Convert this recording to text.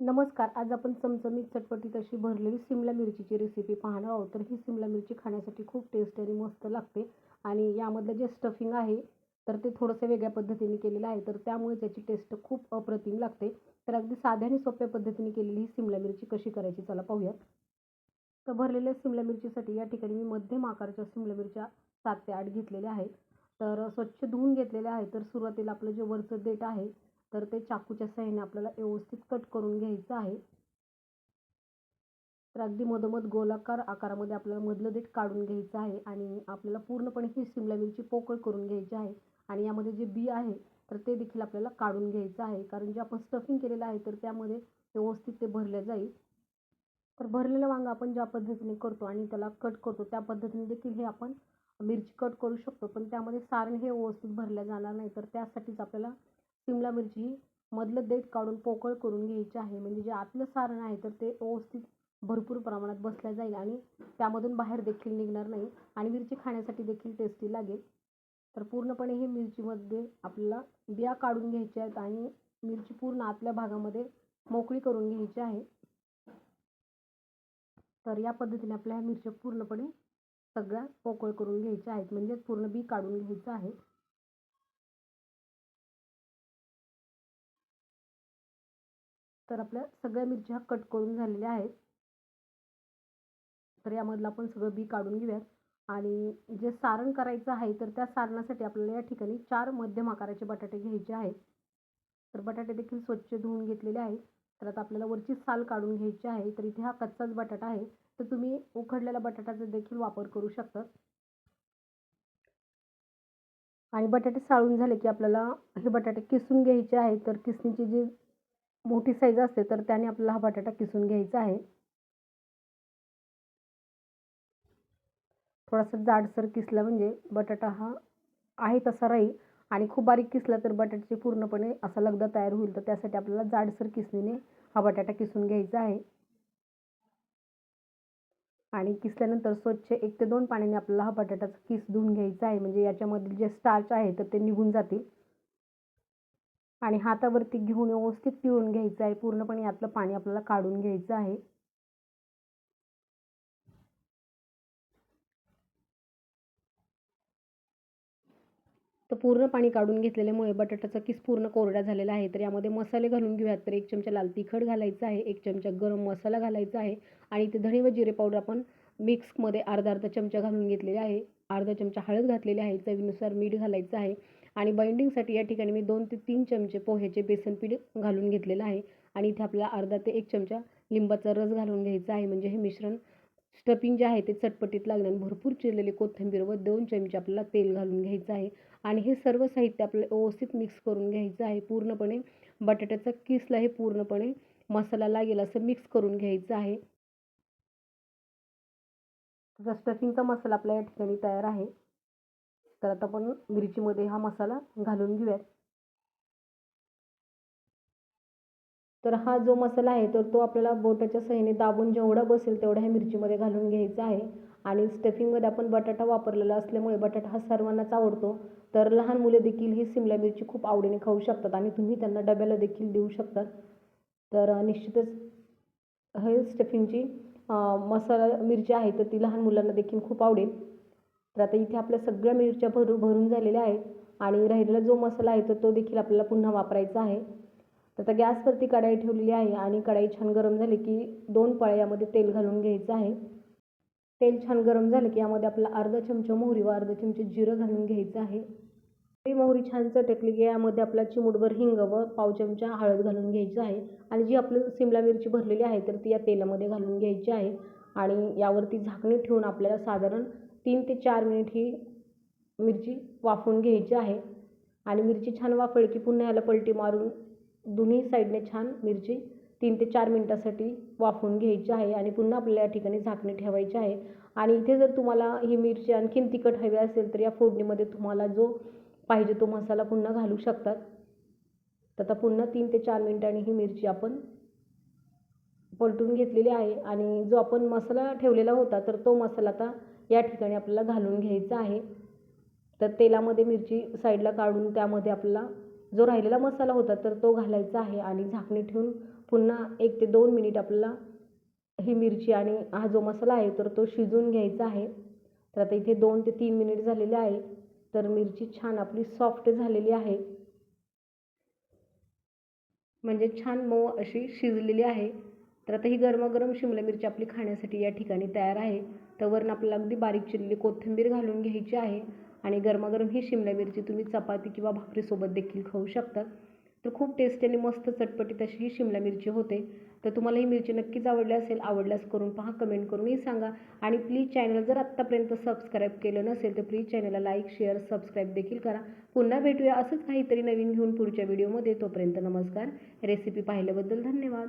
नमस्कार आज आपण चमचमीत चटपटीत अशी भरलेली सिमला मिरचीची रेसिपी पाहणार आहोत. तर ही सिमला मिरची खाण्यासाठी खूप टेस्ट आणि मस्त लागते. आणि यामधलं जे स्टफिंग आहे तर ते थोडंसं वेगळ्या पद्धतीने केलेलं आहे. तर त्यामुळे त्याची टेस्ट खूप अप्रतिम लागते. तर अगदी साध्या आणि सोप्या पद्धतीने केलेली ही सिमला मिरची कशी करायची चला पाहूयात. तर भरलेल्या सिमला मिरचीसाठी या ठिकाणी मी मध्यम आकाराच्या सिमला मिरच्या सात ते आठ घेतलेल्या आहेत. तर स्वच्छ धुवून घेतलेल्या आहेत. तर सुरुवातीला आपलं जे वरचं देठ आहे तर ते चाकूच्या सहाय्याने आपल्याला व्यवस्थित कट करून घ्यायचं आहे. तर अगदी मधोमध गोलाकार आकारामध्ये आपल्याला मधलं देठ काढून घ्यायचं आहे आणि आपल्याला पूर्णपणे ही सिमला मिरची पोकळ करून घ्यायची आहे. आणि यामध्ये जे बी आहे तर ते देखील आपल्याला काढून घ्यायचं आहे. कारण जे आपण स्टफिंग केलेलं आहे तर त्यामध्ये व्यवस्थित ते भरलं जाईल. तर भरलेलं वांगा आपण ज्या पद्धतीने करतो आणि त्याला कट करतो त्या पद्धतीने देखील हे आपण मिरची कट करू शकतो. पण त्यामध्ये सारण हे व्यवस्थित भरल्या जाणार नाही तर त्यासाठीच आपल्याला शिमला मिरची ही मधलं देठ काढून पोकळ करून घ्यायची आहे. म्हणजे जे आतलं सारण आहे तर ते व्यवस्थित भरपूर प्रमाणात बसल्या जाईल आणि त्यामधून बाहेर देखील निघणार नाही आणि मिरची खाण्यासाठी देखील टेस्टी लागेल. तर पूर्णपणे ही मिरचीमध्ये आपल्याला बिया काढून घ्यायच्या आहेत आणि मिरची पूर्ण आतल्या भागामध्ये मोकळी करून घ्यायची आहे. तर या पद्धतीने आपल्या ह्या मिरच्या पूर्णपणे सगळ्या पोकळ करून घ्यायच्या आहेत. म्हणजे पूर्ण बी काढून घ्यायचं आहे. तर आपल्या सगळ्या मिरच्या कट करून झालेल्या आहेत. तर यामधलं आपण सगळं बी काढून घेऊयात. आणि जे सारण करायचं आहे तर त्या सारणासाठी आपल्याला या ठिकाणी चार मध्यम आकाराचे बटाटे घ्यायचे आहेत. तर बटाटे देखील स्वच्छ धुवून घेतलेले आहेत. तर आता आपल्याला वरची साल काढून घ्यायची आहे. तर इथे हा कच्चाच बटाटा आहे. तर तुम्ही उखडलेल्या बटाट्याचा देखील वापर करू शकता. आणि बटाटे साळून झाले की आपल्याला हे बटाटे किसून घ्यायचे आहे तर किसणीची जी मोठी साईज असते तर त्याने आपल्याला हा बटाटा किसून घ्यायचा आहे. थोडासा जाडसर किसला म्हणजे बटाटा हा आहे तसा राहील आणि खूप बारीक किसला तर बटाट्याचे पूर्णपणे असा लगदा तयार होईल. तर त्यासाठी आपल्याला जाडसर किसणीने हा बटाटा किसून घ्यायचा आहे. आणि किसल्यानंतर स्वच्छ एक ते दोन पाण्याने आपल्याला हा बटाट्याचा किस धुवून घ्यायचा आहे. म्हणजे याच्यामधील जे स्टार्च आहे तर ते निघून जातील. आणि हातावरती घेऊन व्यवस्थित पिळून घ्यायचं आहे. पूर्णपणे यातलं पाणी आपल्याला काढून घ्यायचं आहे. तर पूर्ण पाणी काढून घेतलेल्यामुळे बटाट्याचा किस पूर्ण कोरडा झालेला आहे. तर यामध्ये मसाले घालून घेऊयात तर एक चमचा लाल तिखट घालायचा आहे. एक चमचा गरम मसाला घालायचा आहे. आणि इथे धणे व जिरे पावडर आपण मिक्समध्ये अर्धा अर्धा चमचा घालून घेतलेले आहे. अर्धा चमचा हळद घातलेली आहे चवीनुसार मीठ घालायचं आहे आणि बाइंडिंगसाठी या ठिकाणी मी दोन ते तीन चमचे पोह्याचे बेसन पीठ घालून घेतलेलं आहे आणि इथे आपल्याला अर्धा ते एक चमचा लिंबाचा रस घालून घ्यायचा आहे. म्हणजे हे मिश्रण स्टफिंग जे आहे ते चटपटीत लागणार भरपूर चिरलेली कोथिंबीर व दोन चमचे आपल्याला तेल घालून घ्यायचं आहे आणि हे सर्व साहित्य आपल्याला व्यवस्थित मिक्स करून घ्यायचं आहे. पूर्णपणे बटाट्याचा किसला हे पूर्णपणे मसाला लागेल असं मिक्स करून घ्यायचं आहे. त्याचा स्टफिंगचा मसाला आपल्या या ठिकाणी तयार आहे तर आता आपण मिरचीमध्ये हा मसाला घालून घेऊयात. तर हा जो मसाला आहे तर तो आपल्याला बोटाच्या सहाय्याने दाबून जेवढा बसेल तेवढा ह्या मिरचीमध्ये घालून घ्यायचा आहे. आणि स्टफिंगमध्ये आपण बटाटा वापरलेला असल्यामुळे बटाटा हा सर्वांनाच आवडतो. तर लहान मुले देखील ही सिमला मिरची खूप आवडीने खाऊ शकतात आणि तुम्ही त्यांना डब्याला देखील देऊ शकतात. तर निश्चितच हे स्टफिंगची मसाला मिरची आहे तर ती लहान मुलांना देखील खूप आवडेल. तर आता इथे आपल्या सगळ्या मिरच्या भरू भरून झालेल्या आहेत आणि राहिलेला जो मसाला आहे तर तो देखील आपल्याला पुन्हा वापरायचा आहे. तर आता गॅसवरती कढाई ठेवलेली आहे आणि कढाई छान गरम झाली की दोन पळ्या यामध्ये तेल घालून घ्यायचं आहे. तेल छान गरम झालं की यामध्ये आपला अर्धा चमचा मोहरी व अर्धा चमचा जिरं घालून घ्यायचं आहे. ही मोहरी छान चटकली की यामध्ये आपला चिमूटभर हिंग व पाव चमचा हळद घालून घ्यायचं आहे. आणि जी आपली सिमला मिरची भरलेली आहे तर ती या तेलामध्ये घालून घ्यायची आहे. आणि यावरती झाकणी ठेवून आपल्याला साधारण तीन ते चार मिनिट ही मिरची वाफवून घ्यायची आहे. आणि मिरची छान वाफळ की पुन्हा याला पलटी मारून दोन्ही साईडने छान मिरची तीन ते चार मिनटासाठी वाफवून घ्यायची आहे आणि पुन्हा आपल्याला या ठिकाणी झाकणी ठेवायची आहे. आणि इथे जर तुम्हाला ही मिरची आणखीन तिखट हवी असेल तर या फोडणीमध्ये तुम्हाला जो पाहिजे तो मसाला पुन्हा घालू शकतात. तर आता पुन्हा तीन ते चार मिनिटांनी ही मिरची आपण पलटून घेतलेली आहे आणि जो आपण मसाला ठेवलेला होता तर तो मसाला आता या ठिकाणी आपल्याला घालून घ्यायचा आहे. तर तेलामध्ये मिरची साईडला काढून त्यामध्ये आपला जो राहिलेला मसाला होता तर तो घालायचा आहे आणि झाकणी ठेवून पुन्हा एक ते दोन मिनिट आपल्याला ही मिरची आणि हा जो मसाला आहे तर तो शिजवून घ्यायचा आहे. तर आता इथे दोन ते तीन मिनिट झालेले आहे. तर मिरची छान आपली सॉफ्ट झालेली आहे. म्हणजे छान मऊ अशी शिजलेली आहे. तर आता ही गरमागरम शिमला मिरची आपली खाण्यासाठी या ठिकाणी तयार आहे. तर वरून आपल्याला अगदी बारीक चिरलेली कोथिंबीर घालून घ्यायची आहे. आणि गरमागरम ही शिमला मिरची तुम्ही चपाती किंवा भाकरीसोबत देखील खाऊ शकता. तर खूप टेस्टी आणि मस्त चटपटीत अशी ही शिमला मिरची होते. तर तुम्हाला ही मिरची नक्कीच आवडली असेल आवडल्यास करून पहा कमेंट करूनही सांगा. आणि प्लीज चॅनल जर आत्तापर्यंत सबस्क्राईब केलं नसेल तर प्लीज चॅनलला लाईक शेअर सबस्क्राईब देखील करा. पुन्हा भेटूया असंच काहीतरी नवीन घेऊन पुढच्या व्हिडिओमध्ये तोपर्यंत नमस्कार. रेसिपी पाहिल्याबद्दल धन्यवाद.